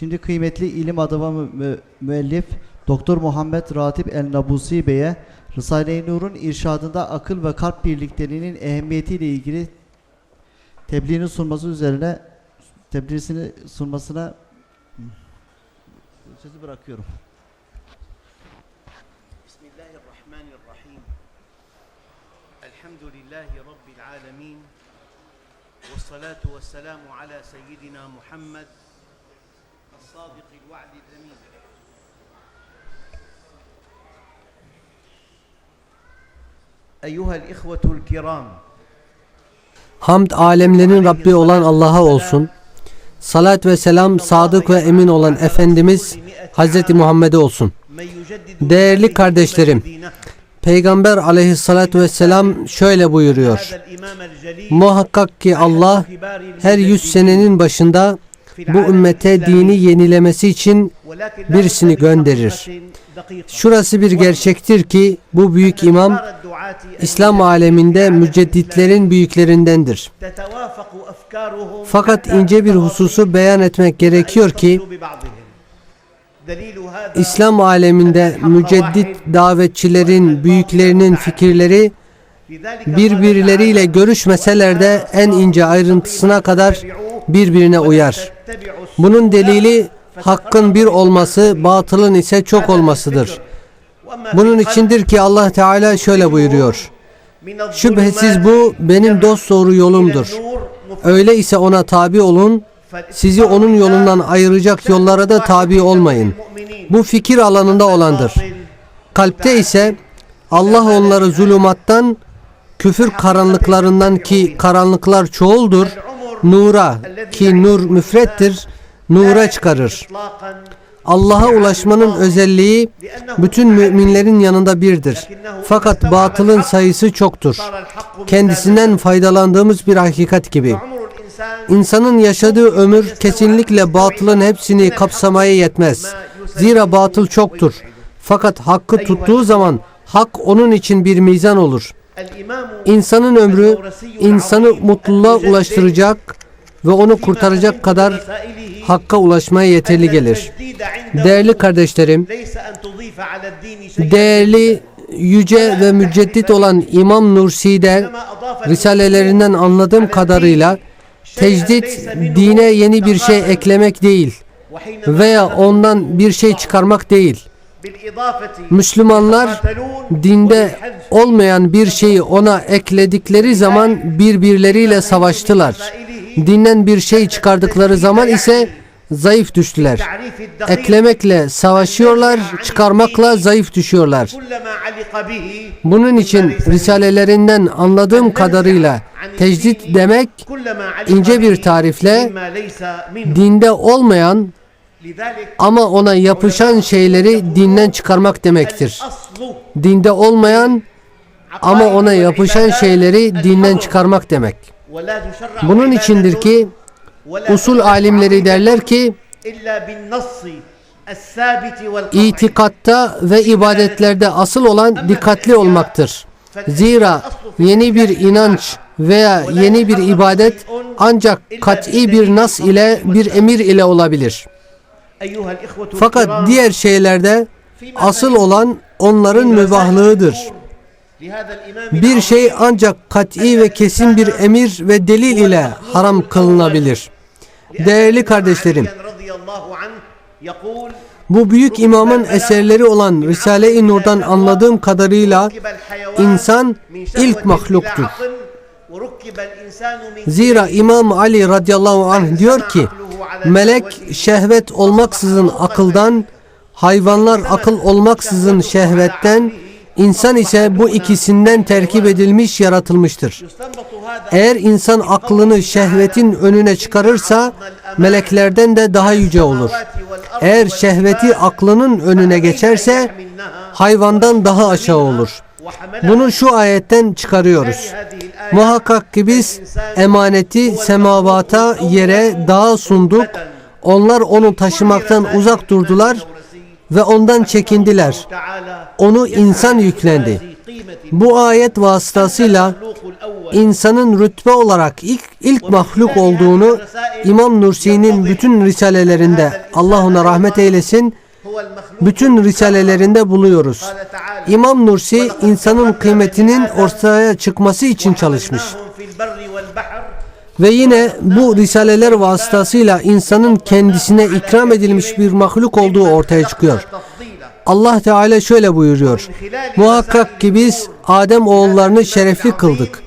Şimdi kıymetli ilim adamı mü müellif Doktor Muhammed Ratip El Nabusi Bey'e Risale-i Nur'un irşadında akıl ve kalp birlikteliğinin ehemmiyetiyle ilgili tebliğini sunması üzerine tebliğini sunmasına sözü bırakıyorum. Bismillahirrahmanirrahim. Elhamdülillahi Rabbil alemin. Ve salatu ve selamu ala seyyidina Muhammed الصادق الوعد الأمين أيها الإخوة الكرام Hamd alemlerin Rabbi olan Allah'a olsun. Salat ve selam sadık ve emin olan Efendimiz Hazreti Muhammed'e olsun. من يجدد Değerli kardeşlerim, دينه Peygamber aleyhissalatü vesselam şöyle buyuruyor. هذا الإمام الجليل Muhakkak ki Allah كبار her yüz senenin başında bu ümmete dini yenilemesi için birisini gönderir. Şurası bir gerçektir ki bu büyük imam İslam aleminde mücedditlerin büyüklerindendir. Fakat ince bir hususu beyan etmek gerekiyor ki İslam aleminde müceddit davetçilerin büyüklerinin fikirleri birbirleriyle görüşmeseler de en ince ayrıntısına kadar birbirine uyar. Bunun delili hakkın bir olması, batılın ise çok olmasıdır. Bunun içindir ki Allah Teala şöyle buyuruyor. Şüphesiz bu benim dost doğru yolumdur. Öyle ise ona tabi olun, sizi onun yolundan ayıracak yollara da tabi olmayın. Bu fikir alanında olandır. Kalpte ise Allah onları zulümattan, küfür karanlıklarından ki karanlıklar çoğuldur, nura ki nur müfrettir, nura çıkarır. Allah'a ulaşmanın özelliği bütün müminlerin yanında birdir. Fakat batılın sayısı çoktur. Kendisinden faydalandığımız bir hakikat gibi. İnsanın yaşadığı ömür kesinlikle batılın hepsini kapsamaya yetmez. Zira batıl çoktur. Fakat hakkı tuttuğu zaman hak onun için bir mizan olur. İnsanın ömrü insanı mutluluğa ulaştıracak ve onu kurtaracak kadar hakka ulaşmaya yeterli gelir. Değerli kardeşlerim, değerli, yüce ve müceddit olan İmam Nursi'de risalelerinden anladığım kadarıyla tecdit dine yeni bir şey eklemek değil veya ondan bir şey çıkarmak değil. Müslümanlar dinde olmayan bir şeyi ona ekledikleri zaman birbirleriyle savaştılar. Dinden bir şey çıkardıkları zaman ise zayıf düştüler. Eklemekle savaşıyorlar, çıkarmakla zayıf düşüyorlar. Bunun için risalelerinden anladığım kadarıyla tecdit demek ince bir tarifle dinde olmayan ama ona yapışan şeyleri dinden çıkarmak demektir. Dinde olmayan ama ona yapışan şeyleri dinden çıkarmak demek. Bunun içindir ki usul alimleri derler ki itikatta ve ibadetlerde asıl olan dikkatli olmaktır. Zira yeni bir inanç veya yeni bir ibadet ancak kat'i bir nas ile bir emir ile olabilir. Fakat diğer şeylerde asıl olan onların mübahlığıdır. Bir şey ancak kat'i ve kesin bir emir ve delil ile haram kılınabilir. Değerli kardeşlerim, bu büyük imamın eserleri olan Risale-i Nur'dan anladığım kadarıyla insan ilk mahluktur. Zira İmam Ali radıyallahu anh diyor ki, melek şehvet olmaksızın akıldan, hayvanlar akıl olmaksızın şehvetten, insan ise bu ikisinden terkip edilmiş yaratılmıştır. Eğer insan aklını şehvetin önüne çıkarırsa meleklerden de daha yüce olur. Eğer şehveti aklının önüne geçerse hayvandan daha aşağı olur. Bunu şu ayetten çıkarıyoruz. Muhakkak ki biz emaneti semavata, yere, dağa sunduk. Onlar onu taşımaktan uzak durdular ve ondan çekindiler. Onu insan yüklendi. Bu ayet vasıtasıyla insanın rütbe olarak ilk, ilk mahluk olduğunu İmam Nursi'nin bütün risalelerinde Allah ona rahmet eylesin bütün risalelerinde buluyoruz. İmam Nursi insanın kıymetinin ortaya çıkması için çalışmış. Ve yine bu risaleler vasıtasıyla insanın kendisine ikram edilmiş bir mahluk olduğu ortaya çıkıyor. Allah Teala şöyle buyuruyor. Muhakkak ki biz Adem oğullarını şerefli kıldık.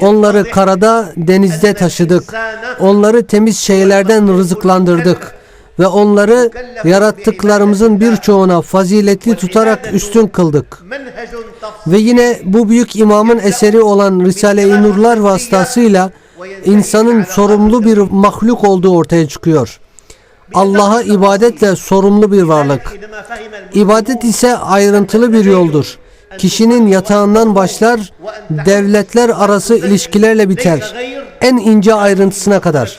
Onları karada, denizde taşıdık. Onları temiz şeylerden rızıklandırdık ve onları yarattıklarımızın birçoğuna faziletli tutarak üstün kıldık. Ve yine bu büyük imamın eseri olan Risale-i Nurlar vasıtasıyla insanın sorumlu bir mahluk olduğu ortaya çıkıyor. Allah'a ibadetle sorumlu bir varlık. İbadet ise ayrıntılı bir yoldur. Kişinin yatağından başlar, devletler arası ilişkilerle biter. En ince ayrıntısına kadar.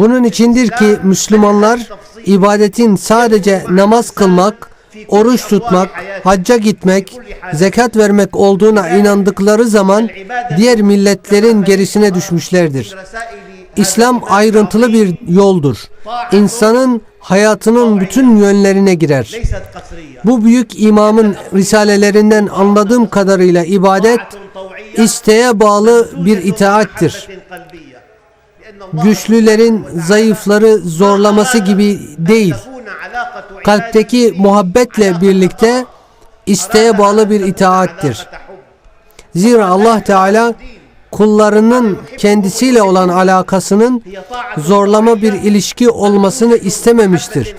Bunun içindir ki Müslümanlar ibadetin sadece namaz kılmak, oruç tutmak, hacca gitmek, zekat vermek olduğuna inandıkları zaman diğer milletlerin gerisine düşmüşlerdir. İslam ayrıntılı bir yoldur. İnsanın hayatının bütün yönlerine girer. Bu büyük imamın risalelerinden anladığım kadarıyla ibadet isteğe bağlı bir itaattir güçlülerin zayıfları zorlaması gibi değil. Kalpteki muhabbetle birlikte isteğe bağlı bir itaattir. Zira Allah Teala kullarının kendisiyle olan alakasının zorlama bir ilişki olmasını istememiştir.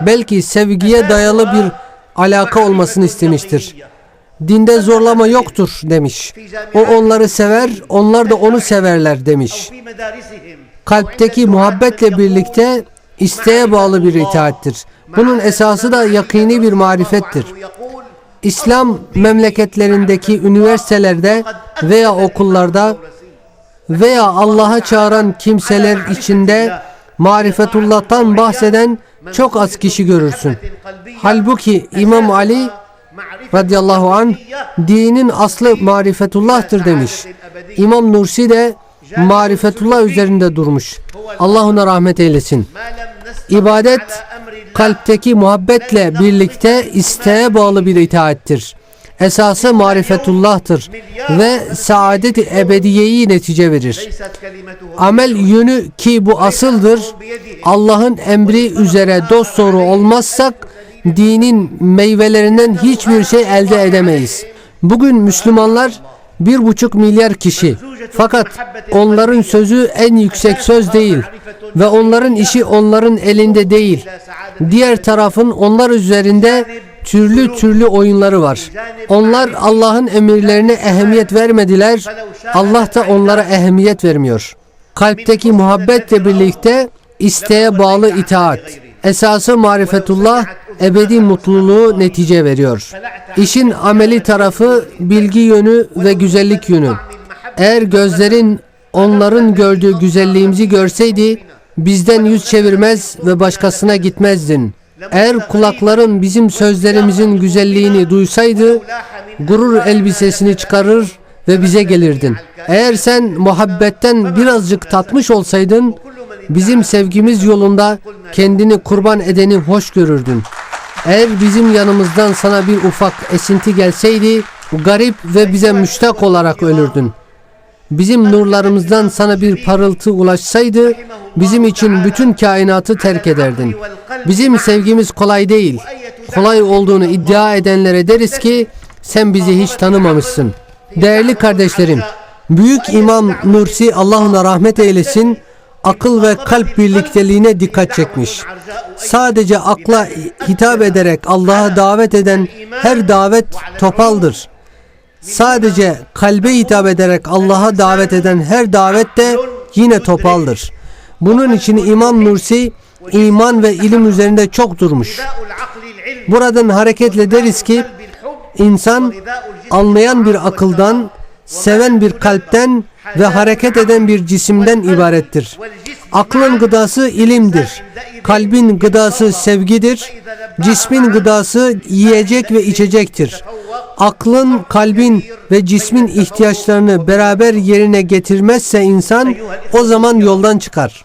Belki sevgiye dayalı bir alaka olmasını istemiştir. Dinde zorlama yoktur demiş. O onları sever, onlar da onu severler demiş. Kalpteki muhabbetle birlikte isteğe bağlı bir itaattir. Bunun esası da yakini bir marifettir. İslam memleketlerindeki üniversitelerde veya okullarda veya Allah'a çağıran kimseler içinde marifetullah'tan bahseden çok az kişi görürsün. Halbuki İmam Ali radıyallahu an dinin aslı marifetullah'tır demiş. İmam Nursi de marifetullah üzerinde durmuş. Allah ona rahmet eylesin. İbadet kalpteki muhabbetle birlikte isteğe bağlı bir itaattir. Esası marifetullah'tır ve saadet-i ebediyeyi netice verir. Amel yönü ki bu asıldır, Allah'ın emri üzere dost doğru olmazsak dinin meyvelerinden hiçbir şey elde edemeyiz. Bugün Müslümanlar bir buçuk milyar kişi. Fakat onların sözü en yüksek söz değil ve onların işi onların elinde değil. Diğer tarafın onlar üzerinde türlü türlü oyunları var. Onlar Allah'ın emirlerine ehemmiyet vermediler. Allah da onlara ehemmiyet vermiyor. Kalpteki muhabbetle birlikte isteğe bağlı itaat. Esası marifetullah ebedi mutluluğu netice veriyor. İşin ameli tarafı bilgi yönü ve güzellik yönü. Eğer gözlerin onların gördüğü güzelliğimizi görseydi bizden yüz çevirmez ve başkasına gitmezdin. Eğer kulakların bizim sözlerimizin güzelliğini duysaydı gurur elbisesini çıkarır ve bize gelirdin. Eğer sen muhabbetten birazcık tatmış olsaydın bizim sevgimiz yolunda kendini kurban edeni hoş görürdün. Eğer bizim yanımızdan sana bir ufak esinti gelseydi garip ve bize müştak olarak ölürdün. Bizim nurlarımızdan sana bir parıltı ulaşsaydı bizim için bütün kainatı terk ederdin. Bizim sevgimiz kolay değil. Kolay olduğunu iddia edenlere deriz ki sen bizi hiç tanımamışsın. Değerli kardeşlerim, Büyük İmam Nursi Allah ona rahmet eylesin akıl ve kalp birlikteliğine dikkat çekmiş. Sadece akla hitap ederek Allah'a davet eden her davet topaldır. Sadece kalbe hitap ederek Allah'a davet eden her davet de yine topaldır. Bunun için İmam Nursi iman ve ilim üzerinde çok durmuş. Buradan hareketle deriz ki insan anlayan bir akıldan seven bir kalpten ve hareket eden bir cisimden ibarettir. Aklın gıdası ilimdir. Kalbin gıdası sevgidir. Cismin gıdası yiyecek ve içecektir. aklın, kalbin ve cismin ihtiyaçlarını beraber yerine getirmezse insan o zaman yoldan çıkar.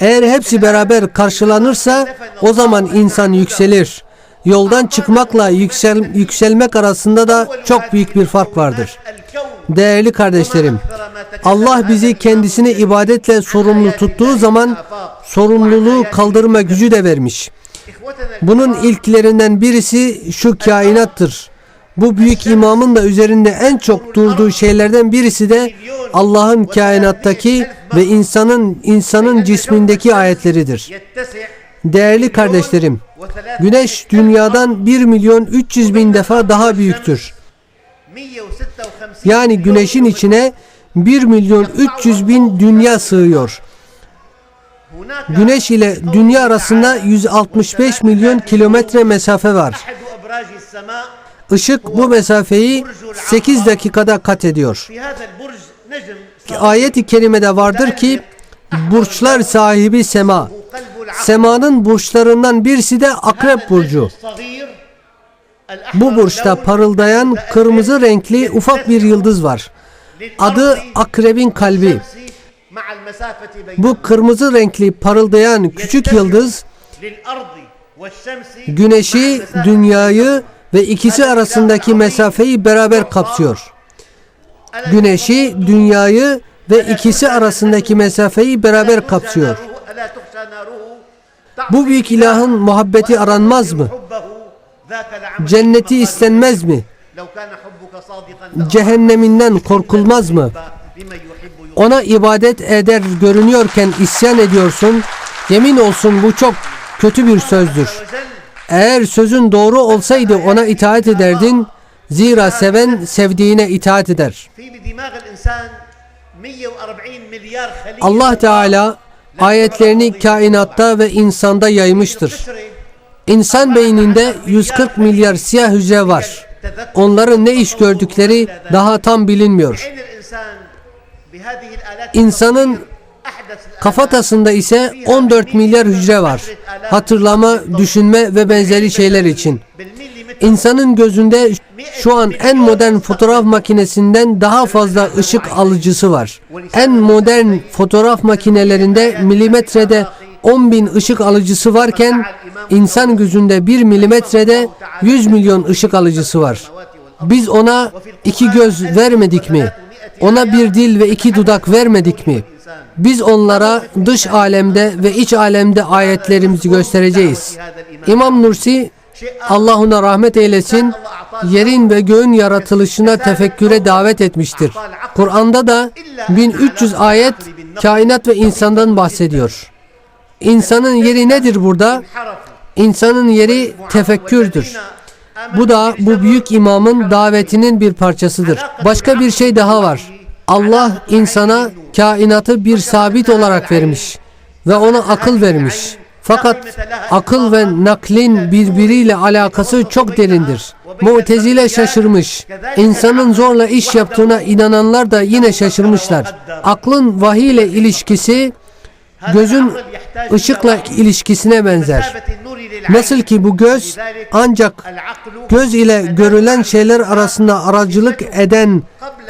Eğer hepsi beraber karşılanırsa o zaman insan yükselir. Yoldan çıkmakla yüksel, yükselmek arasında da çok büyük bir fark vardır. Değerli kardeşlerim, Allah bizi kendisine ibadetle sorumlu tuttuğu zaman sorumluluğu kaldırma gücü de vermiş. Bunun ilklerinden birisi şu kainattır. Bu büyük imamın da üzerinde en çok durduğu şeylerden birisi de Allah'ın kainattaki ve insanın insanın cismindeki ayetleridir. Değerli kardeşlerim, Güneş dünyadan 1 milyon 300 bin defa daha büyüktür. Yani güneşin içine 1 milyon 300 bin dünya sığıyor. Güneş ile dünya arasında 165 milyon kilometre mesafe var. Işık bu mesafeyi 8 dakikada kat ediyor. Ayet-i kerimede vardır ki burçlar sahibi sema. Semanın burçlarından birisi de akrep burcu. Bu burçta parıldayan kırmızı renkli ufak bir yıldız var. Adı akrebin kalbi. Bu kırmızı renkli parıldayan küçük yıldız güneşi, dünyayı ve ikisi arasındaki mesafeyi beraber kapsıyor. Güneşi, dünyayı ve ikisi arasındaki mesafeyi beraber kapsıyor. Bu büyük ilahın muhabbeti aranmaz mı? Cenneti istenmez mi? Cehenneminden korkulmaz mı? Ona ibadet eder görünüyorken isyan ediyorsun. Yemin olsun bu çok kötü bir sözdür. Eğer sözün doğru olsaydı ona itaat ederdin. Zira seven sevdiğine itaat eder. Allah Teala ayetlerini kainatta ve insanda yaymıştır. İnsan beyninde 140 milyar siyah hücre var. Onların ne iş gördükleri daha tam bilinmiyor. İnsanın kafatasında ise 14 milyar hücre var. Hatırlama, düşünme ve benzeri şeyler için. İnsanın gözünde şu an en modern fotoğraf makinesinden daha fazla ışık alıcısı var. En modern fotoğraf makinelerinde milimetrede 10 bin ışık alıcısı varken insan gözünde 1 milimetrede 100 milyon ışık alıcısı var. Biz ona iki göz vermedik mi? Ona bir dil ve iki dudak vermedik mi? Biz onlara dış alemde ve iç alemde ayetlerimizi göstereceğiz. İmam Nursi Allah ona rahmet eylesin yerin ve göğün yaratılışına tefekküre davet etmiştir. Kur'an'da da 1300 ayet kainat ve insandan bahsediyor. İnsanın yeri nedir burada? İnsanın yeri tefekkürdür. Bu da bu büyük imamın davetinin bir parçasıdır. Başka bir şey daha var. Allah insana kainatı bir sabit olarak vermiş ve ona akıl vermiş. Fakat akıl ve naklin birbiriyle alakası çok derindir. Mu'tezile şaşırmış. İnsanın zorla iş yaptığına inananlar da yine şaşırmışlar. Aklın vahiy ile ilişkisi gözün ışıkla ilişkisine benzer. Nasıl ki bu göz ancak göz ile görülen şeyler arasında aracılık eden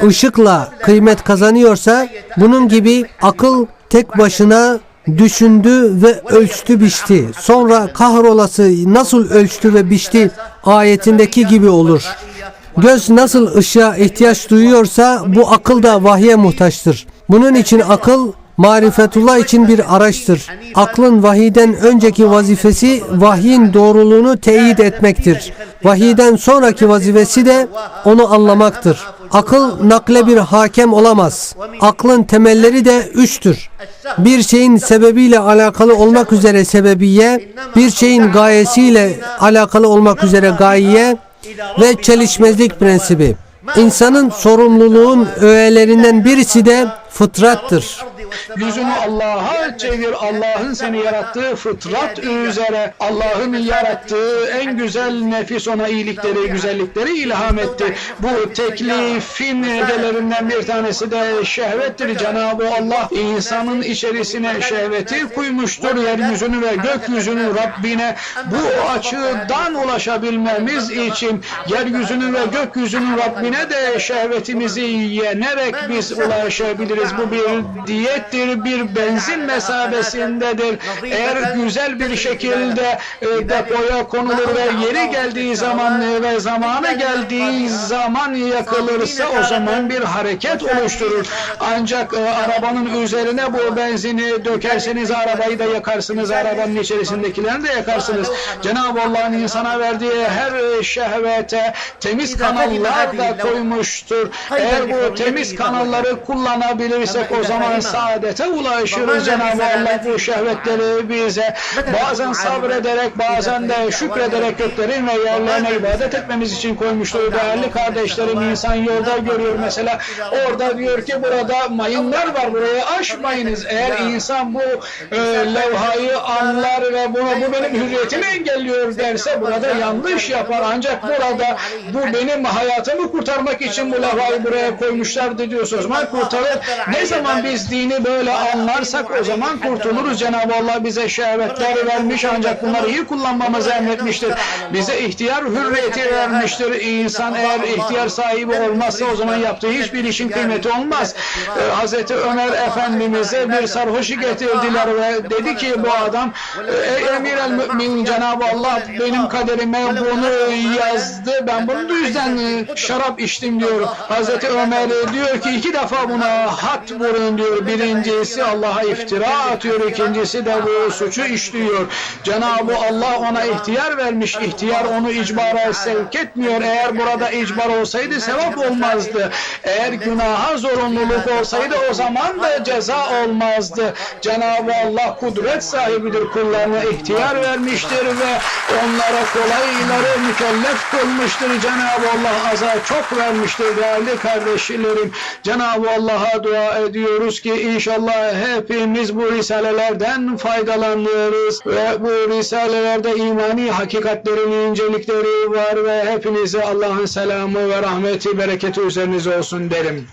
ışıkla kıymet kazanıyorsa bunun gibi akıl tek başına düşündü ve ölçtü biçti. Sonra kahrolası nasıl ölçtü ve biçti ayetindeki gibi olur. Göz nasıl ışığa ihtiyaç duyuyorsa bu akıl da vahye muhtaçtır. Bunun için akıl marifetullah için bir araçtır. Aklın vahiden önceki vazifesi vahyin doğruluğunu teyit etmektir. Vahiden sonraki vazifesi de onu anlamaktır. Akıl nakle bir hakem olamaz. Aklın temelleri de üçtür. Bir şeyin sebebiyle alakalı olmak üzere sebebiye, bir şeyin gayesiyle alakalı olmak üzere gayiye ve çelişmezlik prensibi. İnsanın sorumluluğun öğelerinden birisi de fıtrattır. Yüzünü Allah'a çevir. Allah'ın seni yarattığı fıtrat üzere Allah'ın yarattığı en güzel nefis ona iyilikleri, güzellikleri ilham etti. Bu teklifin edelerinden bir tanesi de şehvettir. Cenab-ı Allah insanın içerisine şehveti koymuştur. Yeryüzünü ve gökyüzünü Rabbine bu açıdan ulaşabilmemiz için yeryüzünü ve gökyüzünün Rabbine de şehvetimizi yenerek biz ulaşabiliriz. Bu bir diyettir, bir benzin mesabesindedir. Eğer güzel bir şekilde e, depoya konulur ve yeri geldiği zaman ve zamanı geldiği zaman yakılırsa o zaman bir hareket oluşturur. Ancak e, arabanın üzerine bu benzini dökerseniz arabayı da yakarsınız, arabanın içerisindekilerini de yakarsınız. Cenab-ı Allah'ın insana verdiği her şehvete temiz kanallar da koymuştur. Eğer bu temiz kanalları kullanabilirsek o zaman saadete ulaşırız. Cenab-ı Allah bu şehvetleri bize bazen sabrederek bazen de şükrederek göklerin ve yerlerine ibadet etmemiz için koymuştur. Değerli kardeşlerim insan yolda görüyor mesela orada diyor ki burada mayınlar var buraya aşmayınız. Eğer insan bu e, levhayı anlar ve bunu bu benim hürriyetimi engelliyor derse burada yanlış yapar. Ancak burada bu benim hayatımı kurtarmak için bu levhayı buraya koymuşlardı diyorsa o zaman kurtarır. Ne zaman biz dini böyle anlarsak o zaman kurtuluruz. Cenab-ı Allah bize şehvetler vermiş ancak bunları iyi kullanmamızı emretmiştir. Bize ihtiyar hürriyeti vermiştir. İnsan eğer ihtiyar sahibi olmazsa o zaman yaptığı hiçbir işin kıymeti olmaz. Ee, Hazreti Ömer Efendimiz'e bir sarhoşu getirdiler ve dedi ki bu adam ey emir el mümin Cenab-ı Allah benim kaderime bunu yazdı. Ben bunun yüzden e, şarap içtim diyor. Hazreti Ömer diyor ki iki defa buna hat vurun diyor. Birincisi Allah'a iftira atıyor. ikincisi de bu suçu işliyor. Cenab-ı Allah ona ihtiyar vermiş. İhtiyar onu icbara sevk etmiyor. Eğer burada icbar olsaydı sevap olmazdı. Eğer günaha zorunluluk olsaydı o zaman da ceza olmazdı. Cenab-ı Allah kudret sahibidir. Kullarına ihtiyar vermiştir ve onlara kolayları mükellef kılmıştır. Cenab-ı Allah aza çok vermiştir değerli kardeşlerim. Cenab-ı Allah'a dua ediyoruz ki inşallah hepimiz bu risalelerden faydalanırız ve bu risalelerde imani hakikatlerin incelikleri var ve hepinize Allah'ın selamı ve rahmeti bereketi üzerinize olsun derim.